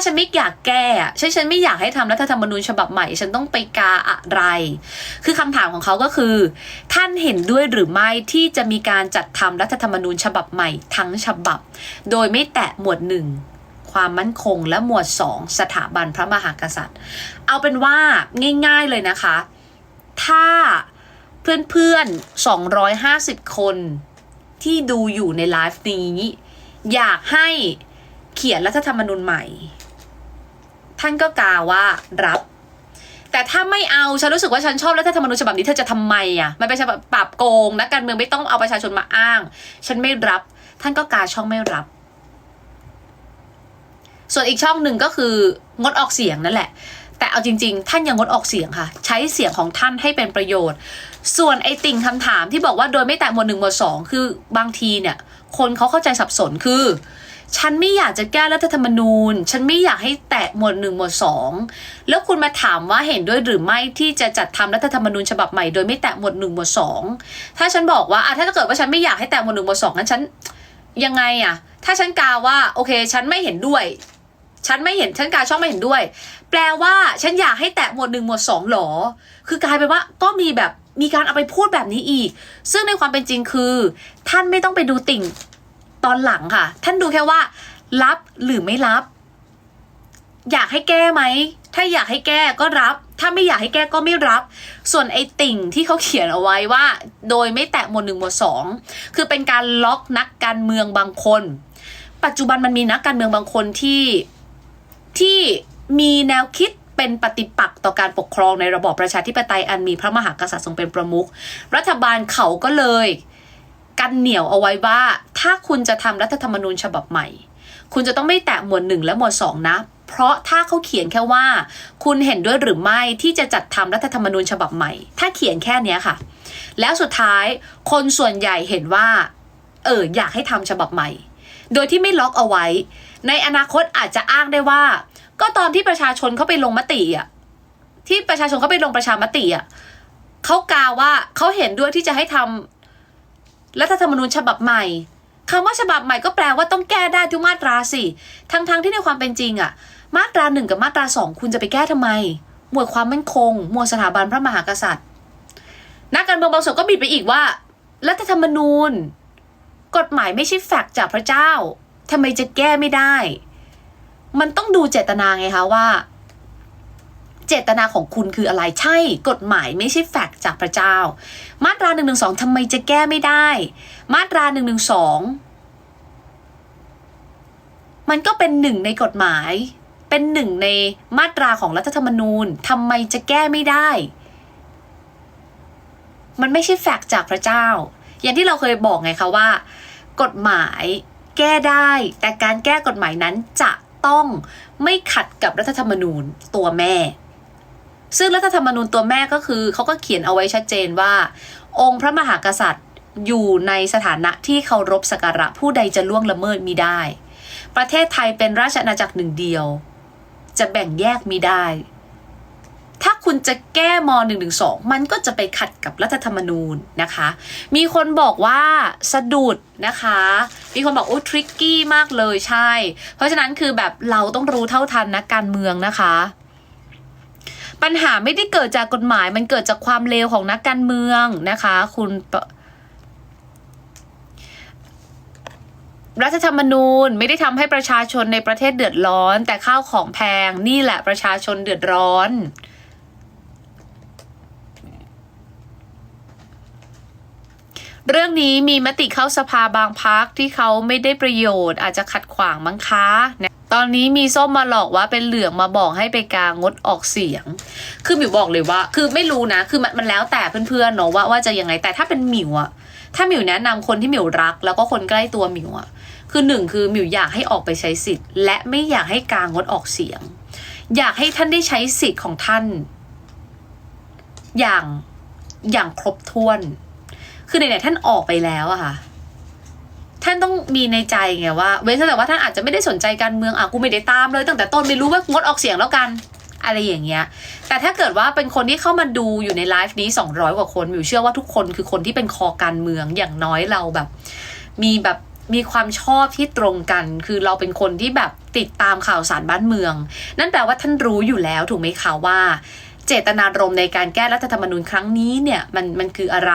าฉันไม่อยากแก้ฉันฉันไม่อยากให้ทำรัฐธรรมนูญฉบับใหม่ ฉันต้องไปกาอะไร คือคำถามของเขาก็คือ ท่านเห็นด้วยหรือไม่ที่จะมีการจัดทำรัฐธรรมนูญฉบับใหม่ทั้งฉบับ โดยไม่แตะหมวดหนึ่งความมั่นคงและหมวดสองสถาบันพระมหากษัตริย์ เอาเป็นว่าง่ายๆเลยนะคะ ถ้าเพื่อนๆ 250 คนที่ดูอยู่ในไลฟ์นี้ อยากให้เขียนรัฐธรรมนูญใหม่ ท่านก็กาว่ารับ แต่ถ้าไม่เอาฉันรู้สึกว่าฉันชอบรัฐธรรมนูญฉบับนี้เธอจะทำไมอะมันเป็นฉบับปราบโกงนะการเมืองไม่ต้องเอาประชาชนมาอ้าง ฉันไม่รับ ท่านก็กาช่องไม่รับ ส่วนอีกช่องหนึ่งก็คืองดออกเสียงนั่นแหละแต่เอาจริงๆ ท่านยังงดออกเสียงค่ะ ใช้เสียงของท่านให้เป็นประโยชน์ ส่วนไอ้ติ่งคำถามที่บอกว่าโดยไม่แตะหมวดหนึ่งหมวดสองคือบางทีเนี่ย คนเขาเข้าใจสับสนคือ ฉันไม่อยากจะแก้รัฐธรรมนูญ ฉันไม่อยากให้แตะหมวดหนึ่งหมวดสองแล้วคุณมาถามว่าเห็นด้วยหรือไม่ที่จะจัดทำรัฐธรรมนูญฉบับใหม่โดยไม่แตะหมวดหนึ่งหมวดสองถ้าฉันบอกว่าอะถ้าเกิดว่าฉันไม่อยากให้แตะหมวดหนึ่งหมวดสองงั้นฉันยังไงอะ ถ้าฉันกาว่าโอเค ฉันไม่เห็นด้วย ฉันไม่เห็นฉันกาช่องไม่เห็นด้วย แปลว่าฉันอยากให้แตะหมวดหนึ่งหมวดสองหรอ คือกลายเป็นว่าก็มีแบบมีการเอาไปพูดแบบนี้อีก ซึ่งในความเป็นจริงคือ ท่านไม่ต้องไปดูติ่ง ตอนหลังค่ะ ท่านดูแค่ว่า รับหรือไม่รับ อยากให้แก้ไหม ถ้าอยากให้แก้ก็รับ ถ้าไม่อยากให้แก้ก็ไม่รับ ส่วนไอ้ติ่งที่เขาเขียนเอาไว้ว่า โดยไม่แตะหมวดหนึ่งหมวดสองคือเป็นการล็อกนักการเมืองบางคน ปัจจุบันมันมีนักการเมืองบางคนที่ที่มีแนวคิดเป็นปฏิปักษ์ต่อการปกครองในระบอบประชาธิปไตยอันมีพระมหากษัตริย์ทรงเป็นประมุขรัฐบาลเขาก็เลย กันเหนียวเอาไว้ว่า ถ้าคุณจะทำรัฐธรรมนูญฉบับใหม่ คุณจะต้องไม่แตะหมวดหนึ่งและหมวดสองนะ เพราะถ้าเขาเขียนแค่ว่า คุณเห็นด้วยหรือไม่ที่จะจัดทำรัฐธรรมนูญฉบับใหม่ ถ้าเขียนแค่เนี้ค่ะ แล้วสุดท้ายคนส่วนใหญ่เห็นว่า เอออยากให้ทำฉบับใหม่ โดยที่ไม่ล็อกเอาไว้ ในอนาคตอาจจะอ้างได้ว่า ก็ตอนที่ประชาชนเขาไปลงมติอะที่ประชาชนเขาไปลงประชามติอะเขากล่าวว่าเขาเห็นด้วยที่จะให้ทำ รัฐธรรมนูญฉบับใหม่คำว่าฉบับใหม่ก็แปลว่าต้องแก้ได้ทุกมาตราสิทั้งๆทที่ในความเป็นจริงอะมาตราหนึ่งกับมาตราสองคุณจะไปแก้ทำไม หมวดความมั่นคง หมวดสถาบันพระมหากษัตริย์ นักการเมืองบางส่วนก็บิดไปอีกว่า รัฐธรรมนูญ กฎหมายไม่ใช่แฟกต์จากพระเจ้าทำไมจะแก้ไม่ได้ มันต้องดูเจตนาไงคะว่า เจตนาของคุณคืออะไรใช่ กฎหมายไม่ใช่แฟกต์จากพระเจ้า มาตราหนึ่งหนึ่งสองทำไมจะแก้ไม่ได้ มาตราหนึ่งหนึ่งสองมันก็เป็นหนึ่งในกฎหมาย เป็นหนึ่งในมาตราของรัฐธรรมนูญทำไมจะแก้ไม่ได้ มันไม่ใช่แฟกต์จากพระเจ้า อย่างที่เราเคยบอกไงคะว่า กฎหมายแก้ได้ แต่การแก้กฎหมายนั้นจะต้องไม่ขัดกับรัฐธรรมนูญตัวแม่ ซึ่งรัฐธรรมนูญตัวแม่ก็คือเขาก็เขียนเอาไว้ชัดเจนว่า องค์พระมหากษัตริย์อยู่ในสถานะที่เคารพสักการะผู้ใดจะล่วงละเมิดมิได้ ประเทศไทยเป็นราชอาณาจักรหนึ่งเดียว จะแบ่งแยกมิได้ ถ้าคุณจะแก้ม .112 มันก็จะไปขัดกับรัฐธรรมนูญนะคะ มีคนบอกว่าสะดุดนะคะ มีคนบอกโอ้ทริกกี้มากเลยใช่ เพราะฉะนั้นคือแบบเราต้องรู้เท่าทันนะการเมืองนะคะ ปัญหาไม่ได้เกิดจากกฎหมาย มันเกิดจากความเลวของนักการเมืองนะคะ คุณรัฐธรรมนูญไม่ได้ทำให้ประชาชนในประเทศเดือดร้อน แต่ข้าวของแพงนี่แหละประชาชนเดือดร้อน เรื่องนี้มีมติเข้าสภาบางพักที่เขาไม่ได้ประโยชน์อาจจะขัดขวางมั้งคะเนี่ย ตอนนี้มีส้มมาหลอกว่าเป็นเหลืองมาบอกให้ไปกางงดออกเสียง คือหมิวบอกเลยว่า คือไม่รู้นะ คือมันมันแล้วแต่เพื่อนๆเนาะว่าว่าจะยังไง แต่ถ้าเป็นหมิวอะถ้าหมิวแนะนำคนที่หมิวรัก แล้วก็คนใกล้ตัวหมิวอะคือหนึ่งคือหมิวอยากให้ออกไปใช้สิทธิ์ และไม่อยากให้กางงดออกเสียง อยากให้ท่านได้ใช้สิทธิ์ของท่าน อย่างอย่างครบถ้วน คือไหนๆท่านออกไปแล้วอะค่ะ ท่านต้องมีในใจไงว่าเว้นแต่ว่าท่านอาจจะไม่ได้สนใจการเมืองอะกูไม่ได้ตามเลยตั้งแต่ต้นไม่รู้ว่างดออกเสียงแล้วกันอะไรอย่างเงี้ย แต่ถ้าเกิดว่าเป็นคนที่เข้ามาดูอยู่ในไลฟ์นี้ 200 กว่าคนมิวเชื่อว่าทุกคนคือคนที่เป็นคอการเมืองอย่างน้อยเราแบบ มีแบบมีความชอบที่ตรงกัน คือเราเป็นคนที่แบบติดตามข่าวสารบ้านเมือง นั่นแปลว่าท่านรู้อยู่แล้วถูกไหมคะว่าเจตนารมณ์ในการแก้รัฐธรรมนูญครั้งนี้เนี่ยมันมันคืออะไร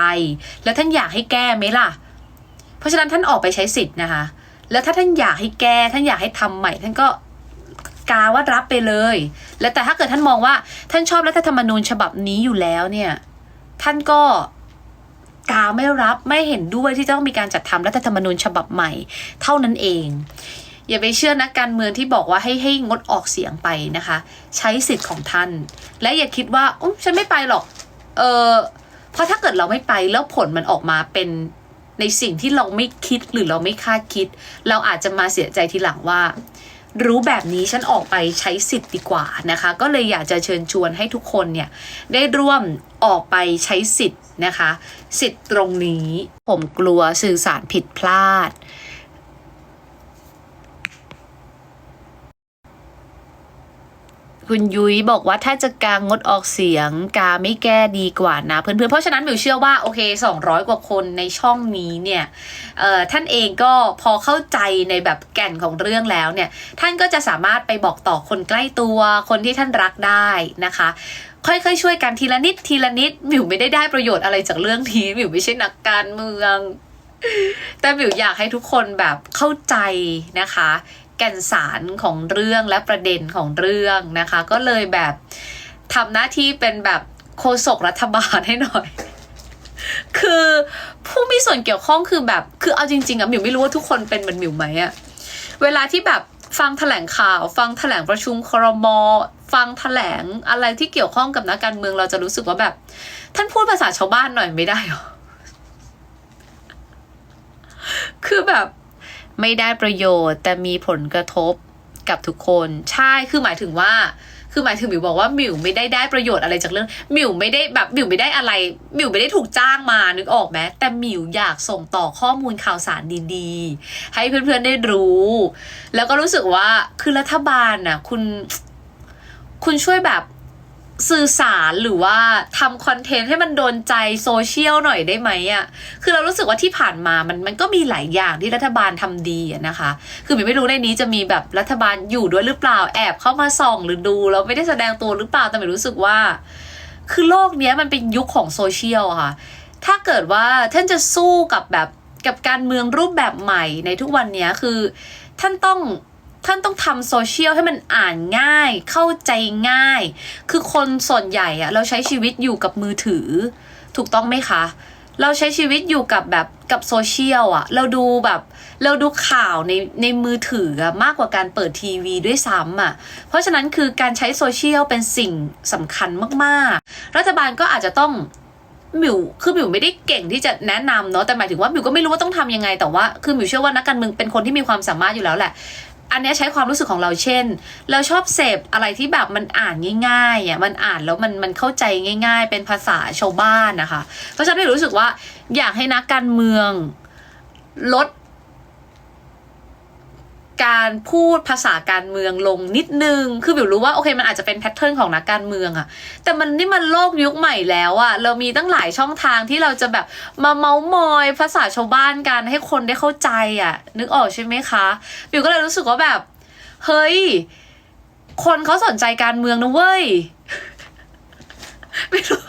แล้วท่านอยากให้แก้ไหมล่ะ เพราะฉะนั้นท่านออกไปใช้สิทธิ์นะคะ แล้วถ้าท่านอยากให้แก้ท่านอยากให้ทำใหม่ ท่านก็กาว่ารับไปเลย แล้วแต่ถ้าเกิดท่านมองว่าท่านชอบรัฐธรรมนูญฉบับนี้อยู่แล้วเนี่ย ท่านก็กาไม่รับไม่เห็นด้วยที่จะต้องมีการจัดทำรัฐธรรมนูญฉบับใหม่ เท่านั้นเอง อย่าไปเชื่อนักการเมืองที่บอกว่าให้ให้งดออกเสียงไปนะคะ ใช้สิทธิ์ของท่าน และอย่าคิดว่าอุ้มฉันไม่ไปหรอก เออเพราะถ้าเกิดเราไม่ไปแล้วผลมันออกมาเป็น ในสิ่งที่เราไม่คิดหรือเราไม่คาดคิด เราอาจจะมาเสียใจทีหลังว่า รู้แบบนี้ฉันออกไปใช้สิทธิ์ดีกว่านะคะ ก็เลยอยากจะเชิญชวนให้ทุกคนเนี่ยได้ร่วมออกไปใช้สิทธิ์นะคะ สิทธิ์ตรงนี้ ผมกลัวสื่อสารผิดพลาด คุณยุ้ยบอกว่าถ้าจะกางงดออกเสียง กาไม่แก้ดีกว่านะเพื่อนๆเพราะฉะนั้นมิวเชื่อว่าโอเค 200 กว่าคนในช่องนี้เนี่ยท่านเองก็พอเข้าใจในแบบแก่นของเรื่องแล้วเนี่ยท่านก็จะสามารถไปบอกต่อคนใกล้ตัวคนที่ท่านรักได้นะคะค่อยๆช่วยกันทีละนิดทีละนิดมิวไม่ได้ได้ประโยชน์อะไรจากเรื่องนี้มิวไม่ใช่นักการเมือง แต่มิวอยากให้ทุกคนแบบเข้าใจนะคะ แก่นสารของเรื่องและประเด็นของเรื่องนะคะ ก็เลยแบบทำหน้าที่เป็นแบบโฆษกรัฐบาลให้หน่อย คือผู้มีส่วนเกี่ยวข้องคือแบบ คือเอาจริงๆอะหมิวไม่รู้ว่าทุกคนเป็นเหมือนหมิวไหมอะเวลาที่แบบฟังแถลงข่าว ฟังแถลงประชุมครม ฟังแถลงอะไรที่เกี่ยวข้องกับนักการเมืองเราจะรู้สึกว่าแบบ ท่านพูดภาษาชาวบ้านหน่อยไม่ได้หรอ คือแบบ ไม่ได้ประโยชน์ แต่มีผลกระทบกับทุกคนใช่คือหมายถึงว่า คือหมายถึงมิวบอกว่ามิวไม่ได้ได้ประโยชน์อะไรจากเรื่องมิวไม่ได้แบบมิวไม่ได้อะไรมิวไม่ได้ถูกจ้างมานึกออกไหมแต่มิวอยากส่งต่อข้อมูลข่าวสารดีๆ ให้เพื่อนๆได้รู้ แล้วก็รู้สึกว่าคือรัฐบาลน่ะ คุณ คุณช่วยแบบ สื่อสารหรือว่าทำคอนเทนต์ให้มันโดนใจโซเชียลหน่อยได้ไหมอะ่ะ คือเรารู้สึกว่าที่ผ่านมามันมันก็มีหลายอย่างที่รัฐบาลทำดีนะคะ คือหมิวไม่รู้ในนี้จะมีแบบรัฐบาลอยู่ด้วยหรือเปล่าแอบเข้ามาส่องหรือดูแล้วไม่ได้แสดงตัวหรือเปล่าแต่หมิวรู้สึกว่า คือโลกเนี้ยมันเป็นยุคของโซเชียลค่ะ ถ้าเกิดว่าท่านจะสู้กับแบบกับการเมืองรูปแบบใหม่ในทุกวันเนี้ยคือ ท่านต้อง ท่านต้องทำโซเชียลให้มันอ่านง่าย เข้าใจง่าย คือคนส่วนใหญ่อะเราใช้ชีวิตอยู่กับมือถือ ถูกต้องไหมคะ เราใช้ชีวิตอยู่กับแบบกับโซเชียลอะเราดูแบบเราดูข่าวในในมือถืออะมากกว่าการเปิดทีวีด้วยซ้ำอะเพราะฉะนั้นคือการใช้โซเชียลเป็นสิ่งสำคัญมากๆ รัฐบาลก็อาจจะต้องมิวคือมิวไม่ได้เก่งที่จะแนะนำเนาะแต่หมายถึงว่ามิวก็ไม่รู้ว่าต้องทำยังไงแต่ว่า คือมิวเชื่อว่านักการเมืองเป็นคนที่มีความสามารถอยู่แล้วแหละ อันนี้ใช้ความรู้สึกของเราเช่น เราชอบเสพอะไรที่แบบมันอ่านง่ายๆอะมันอ่านแล้วมันมันเข้าใจง่าย ๆ เป็นภาษาชาวบ้านนะคะ เพราะฉะนั้นหมิวรู้สึกว่าอยากให้นักการเมืองลด การพูดภาษาการเมืองลงนิดนึง คือบิวรู้ว่าโอเคมันอาจจะเป็นแพทเทิร์นของนักการเมืองอะแต่มันนี่มันโลกยุคใหม่แล้วอะเรามีตั้งหลายช่องทางที่เราจะแบบมาเมาส์มอยภาษาชาวบ้านกันให้คนได้เข้าใจอะนึกออกใช่ไหมคะบิวก็เลยรู้สึกว่าแบบ เฮ้ย คนเขาสนใจการเมืองนะเว้ยไม่รู้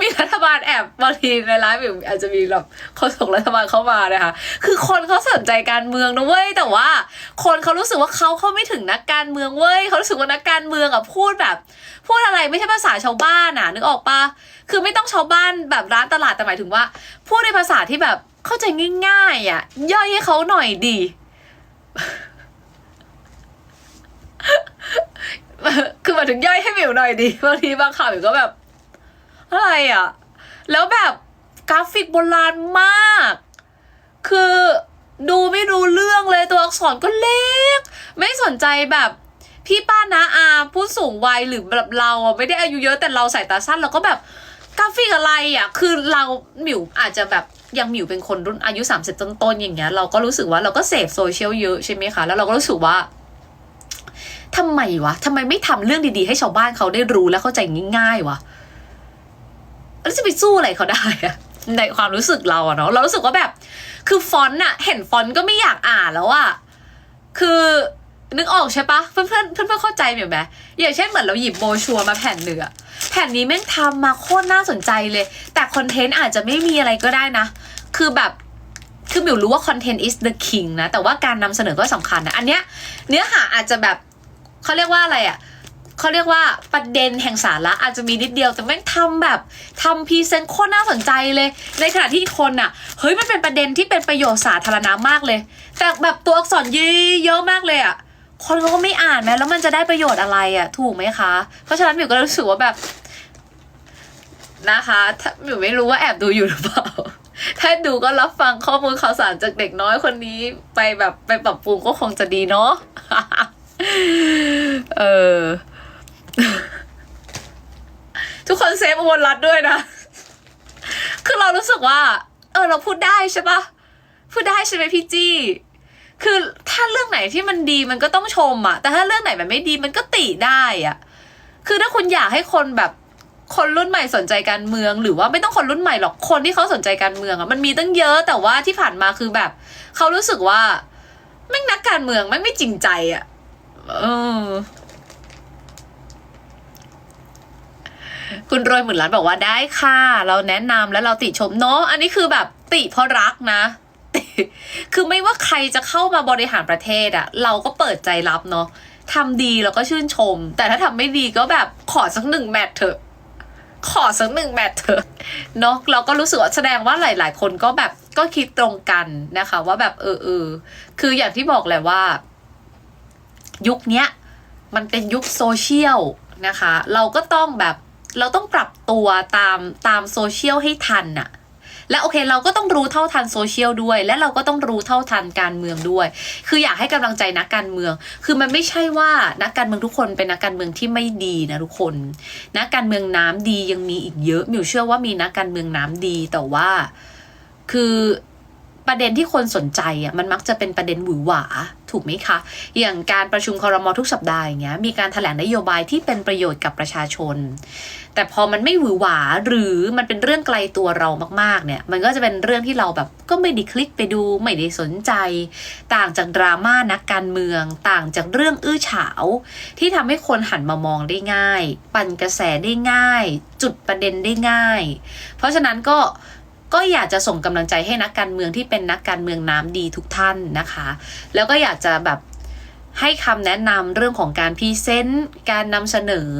มีรัฐบาลแอบบางทีในไลฟ์อยู่อาจจะมีแบบเขาส่งรัฐบาลเข้ามานะคะ คือคนเขาสนใจการเมืองนะเว้ยแต่ว่า คนเขารู้สึกว่าเขาเข้าไม่ถึงนักการเมืองเว้ยเขารู้สึกว่านักการเมืองอะพูดแบบพูดอะไรไม่ใช่ภาษาชาวบ้านอะนึกออกปะคือไม่ต้องชาวบ้านแบบร้านตลาดแต่หมายถึงว่า พูดในภาษาที่แบบเข้าใจง่ายๆอะย่อยให้เขาหน่อยดีคือหมายถึงย่อยให้หมิวหน่อยดีบางทีบางข่าวหมิวก็แบบ อะไรอะ แล้วแบบกราฟิกโบราณมาก คือดูไม่รู้เรื่องเลยตัวอักษรก็เล็ก ไม่สนใจแบบพี่ป้านะอาผู้สูงวัยหรือแบบเราอะไม่ได้อายุเยอะแต่เราสายตาสั้นเราก็แบบกราฟิกอะไรอะ คือเราหมิวอาจจะแบบยังหมิวเป็นคนรุ่นอายุ 30 ต้นๆอย่างเงี้ย เราก็รู้สึกว่าเราก็เสพโซเชียลเยอะใช่ไหมคะ แล้วเราก็รู้สึกว่าทำไมวะทำไมไม่ทำเรื่องดีๆ ให้ชาวบ้านเขาได้รู้และเข้าใจง่ายๆวะ แล้วจะไปสู้อะไรเขาได้อะในความรู้สึกเราอะเนาะเรารู้สึกว่าแบบ คือฟอนต์อะเห็นฟอนต์ก็ไม่อยากอ่านแล้วอะคือนึกออกใช่ปะเพื่อนเพื่อนเพื่อนเพื่อนเข้าใจเหมือนไหมอย่างเช่นเหมือนเราหยิบโบชัวมาแผ่นหนึ่งอะแผ่นนี้แม่งทำมาโคตรน่าสนใจเลย แต่คอนเทนต์อาจจะไม่มีอะไรก็ได้นะ คือแบบคือมิวรู้ว่า content is the king นะ แต่ว่าการนำเสนอก็สำคัญนะ อันเนี้ยเนื้อหาอาจจะแบบเขาเรียกว่าอะไรอะ่ะ เขาเรียกว่าประเด็นแห่งสาระอาจจะมีนิดเดียว แต่แม่งทำแบบทำพรีเซนต์โคตรน่าสนใจเลย ในขณะที่คนอะเฮ้ยมันเป็นประเด็นที่เป็นประโยชน์สาธารณะมากเลย แต่แบบตัวอักษรเยอะเยอะมากเลยอะคนเขาก็ไม่อ่านแม้แล้วมันจะได้ประโยชน์อะไรอะถูกไหมคะ เพราะฉะนั้นมิวก็รู้สึกว่าแบบนะคะถ้ามิวไม่รู้ว่าแอบดูอยู่หรือเปล่าถ้าดูก็รับฟังข้อมูลข่าวสารจากเด็กน้อยคนนี้ไปแบบไปปรับปรุงก็คงจะดีเนาะ เออ ทุกคนเซฟอุบลรัตน์ด้วยนะ คือเรารู้สึกว่า เออ เราพูดได้ใช่ปะพูดได้ใช่ไหมพี่จี้ คือถ้าเรื่องไหนที่มันดีมันก็ต้องชมอะแต่ถ้าเรื่องไหนมันไม่ดีมันก็ติได้อะคือถ้าคุณอยากให้คนแบบคนรุ่นใหม่สนใจการเมือง หรือว่าไม่ต้องคนรุ่นใหม่หรอกคนที่เขาสนใจการเมืองอะมันมีตั้งเยอะแต่ว่าที่ผ่านมาคือแบบเขารู้สึกว่าแม่งนักการเมืองแม่งไม่จริงใจอะเออ คุณโรยหมื่นล้านบอกว่าได้ค่ะ เราแนะนำแล้วเราติชมเนาะอันนี้คือแบบติเพราะรักนะคือไม่ว่าใครจะเข้ามาบริหารประเทศอะเราก็เปิดใจรับเนาะทำดีเราก็ชื่นชม แต่ถ้าทำไม่ดีก็แบบขอสักหนึ่งแมตช์เถอะขอสักหนึ่งแมตช์เถอะเนาะเราก็รู้สึกว่าแสดงว่าหลาย ๆ คนก็แบบก็คิดตรงกันนะคะ ว่าแบบเออเออคืออย่างที่บอกแหละว่า ยุคเนี้ย มันเป็นยุคโซเชียลนะคะ เราก็ต้องแบบ เราต้องปรับตัวตามตามโซเชียลให้ทันน่ะและโอเคเราก็ต้องรู้เท่าทันโซเชียลด้วย และเราก็ต้องรู้เท่าทันการเมืองด้วย คืออยากให้กำลังใจนักการเมือง คือมันไม่ใช่ว่านักการเมืองทุกคนเป็นนักการเมืองที่ไม่ดีนะทุกคน นักการเมืองน้ำดียังมีอีกเยอะมิวเชื่อว่ามีนักการเมืองน้ำดีแต่ว่า คือประเด็นที่คนสนใจอะมันมักจะเป็นประเด็นหวือหวา ถูกไหมคะ อย่างการประชุมคอรมอทุกสัปดาห์อย่างเงี้ยมีการแถลงนโยบายที่เป็นประโยชน์กับประชาชน แต่พอมันไม่หวือหวาหรือมันเป็นเรื่องไกลตัวเรามากๆเนี่ยมันก็จะเป็นเรื่องที่เราแบบก็ไม่ได้คลิกไปดูไม่ได้สนใจ ต่างจากดราม่านักการเมือง ต่างจากเรื่องอื้อฉาว ที่ทำให้คนหันมามองได้ง่าย ปั่นกระแสได้ง่าย จุดประเด็นได้ง่าย เพราะฉะนั้นก็ ก็อยากจะส่งกำลังใจให้นักการเมืองที่เป็นนักการเมืองน้ำดีทุกท่านนะคะ แล้วก็อยากจะแบบให้คำแนะนำเรื่องของการพรีเซนต์การนำเสนอ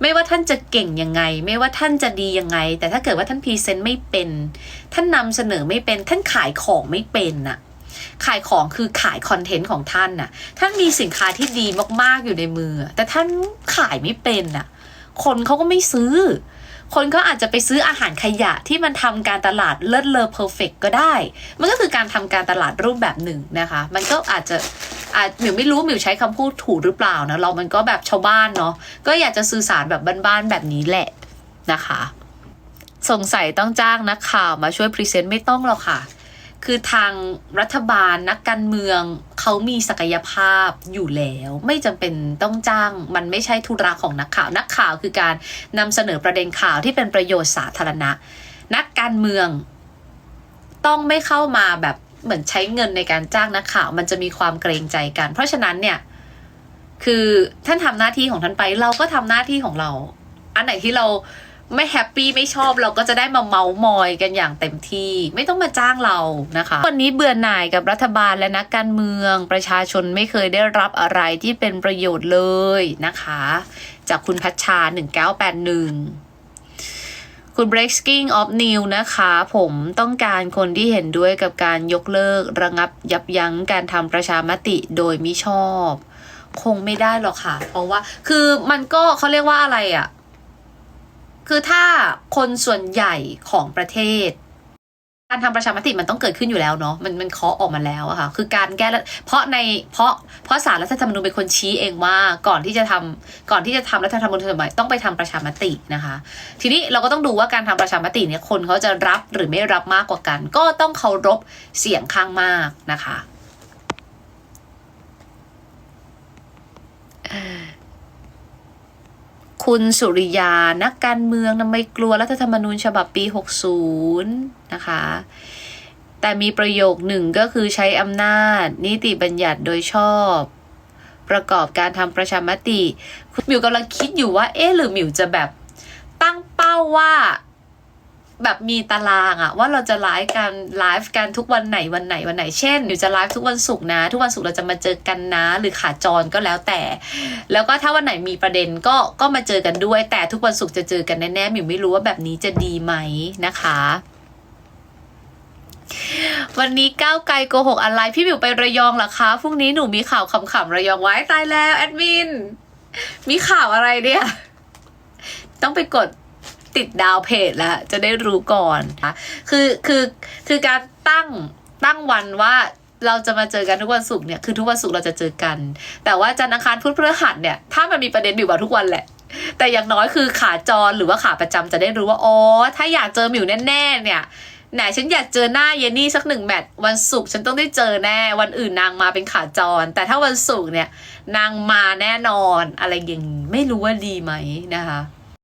ไม่ว่าท่านจะเก่งยังไง ไม่ว่าท่านจะดียังไง แต่ถ้าเกิดว่าท่านพรีเซนต์ไม่เป็น ท่านนำเสนอไม่เป็น ท่านขายของไม่เป็นน่ะ ขายของคือขายคอนเทนต์ของท่านน่ะ ท่านมีสินค้าที่ดีมากๆอยู่ในมือ แต่ท่านขายไม่เป็นน่ะ คนเขาก็ไม่ซื้อ คนเขาอาจจะไปซื้ออาหารขยะที่มันทำการตลาดเลิศเลอเพอร์เฟกก็ได้ มันก็คือการทำการตลาดรูปแบบหนึ่งนะคะ มันก็อาจจะอาจหมิวไม่รู้หมิวใช้คำพูดถูกหรือเปล่านะเรามันก็แบบชาวบ้านเนาะก็อยากจะสื่อสารแบบบ้านๆแบบนี้แหละนะคะ สงสัยต้องจ้างนักข่าวมาช่วยพรีเซนต์ไม่ต้องหรอกค่ะ คือทางรัฐบาลนักการเมืองเขามีศักยภาพอยู่แล้ว ไม่จำเป็นต้องจ้าง มันไม่ใช่ธุระของนักข่าว นักข่าวคือการนำเสนอประเด็นข่าวที่เป็นประโยชน์สาธารณะ นักการเมือง ต้องไม่เข้ามาแบบเหมือนใช้เงินในการจ้างนักข่าว มันจะมีความเกรงใจกัน เพราะฉะนั้นเนี่ย คือท่านทำหน้าที่ของท่านไปเราก็ทำหน้าที่ของเรา อันไหนที่เรา ไม่แฮปปี้ไม่ชอบเราก็จะได้มาเมาส์มอยกันอย่างเต็มที่ ไม่ต้องมาจ้างเรานะคะวันนี้เบื่อหน่ายกับรัฐบาลและนักการเมือง ประชาชนไม่เคยได้รับอะไรที่เป็นประโยชน์เลยนะคะ จากคุณพัชชา 1981คุณ breaking of new นะคะ ผมต้องการคนที่เห็นด้วยกับการยกเลิก ระงับยับยั้งการทำประชามติโดยมิชอบ คงไม่ได้หรอกค่ะ เพราะว่าคือมันก็เขาเรียกว่าอะไรอะ่ะ คือถ้าคนส่วนใหญ่ของประเทศ การทำประชามติมันต้องเกิดขึ้นอยู่แล้วเนาะมันมันเคาะออกมาแล้วอะค่ะคือการแก้รัฐเพราะในเพราะเพราะสารรัฐธรรมนูญเป็นคนชี้เองว่าก่อนที่จะทำก่อนที่จะทำรัฐธรรมนูญใหม่ต้องไปทำประชามตินะคะ ทีนี้เราก็ต้องดูว่าการทำประชามติเนี่ยคนเขาจะรับหรือไม่รับมากกว่ากัน ก็ต้องเคารพเสียงข้างมากนะคะ คุณสุริยา นักการเมืองทำไมกลัวรัฐธรรมนูญฉบับปี 60 นะคะ แต่มีประโยคหนึ่งก็คือใช้อำนาจ นิติบัญญัติโดยชอบ ประกอบการทำประชามติหมิวกำลังคิดอยู่ว่า เอ๊ะหรือหมิวจะแบบตั้งเป้าว่า แบบมีตารางอะว่าเราจะไลฟ์กันไลฟ์กันทุกวันไหนวันไหนวันไหนเช่นหนูจะไลฟ์ทุกวันศุกร์นะ ทุกวันศุกร์เราจะมาเจอกันนะ หรือขาจรก็แล้วแต่ แล้วก็ถ้าวันไหนมีประเด็นก็ก็มาเจอกันด้วย แต่ทุกวันศุกร์จะเจอกันแน่ๆหมิวไม่รู้ว่าแบบนี้จะดีไหมนะคะวันนี้ก้าวไกลโกหกอะไร พี่หมิวไประยองเหรอคะพรุ่งนี้หนูมีข่าวขำๆระยองไว้ตายแล้วแอดมินมีข่าวอะไรเนี่ย ต้องไปกด ติดดาวเพจแล้วจะได้รู้ก่อนนะคือคือคือการตั้งตั้งวันว่าเราจะมาเจอกันทุกวันศุกร์เนี่ยคือทุกวันศุกร์เราจะเจอกัน แต่ว่าจันทร์อังคารพุธพฤหัสเนี่ยถ้ามันมีประเด็นอยู่ว่าทุกวันแหละ แต่อย่างน้อยคือขาจรหรือว่าขาประจำจะได้รู้ว่าอ๋อถ้าอยากเจอหมิวแน่ๆเนี่ยไหนฉันอยากเจอหน้าเยนนี่สักหนึ่งแมตช์วันศุกร์ฉันต้องได้เจอแน่ วันอื่นนางมาเป็นขาจร แต่ถ้าวันศุกร์เนี่ยนางมาแน่นอนอะไรอย่างนี้ไม่รู้ว่าดีไหมนะคะ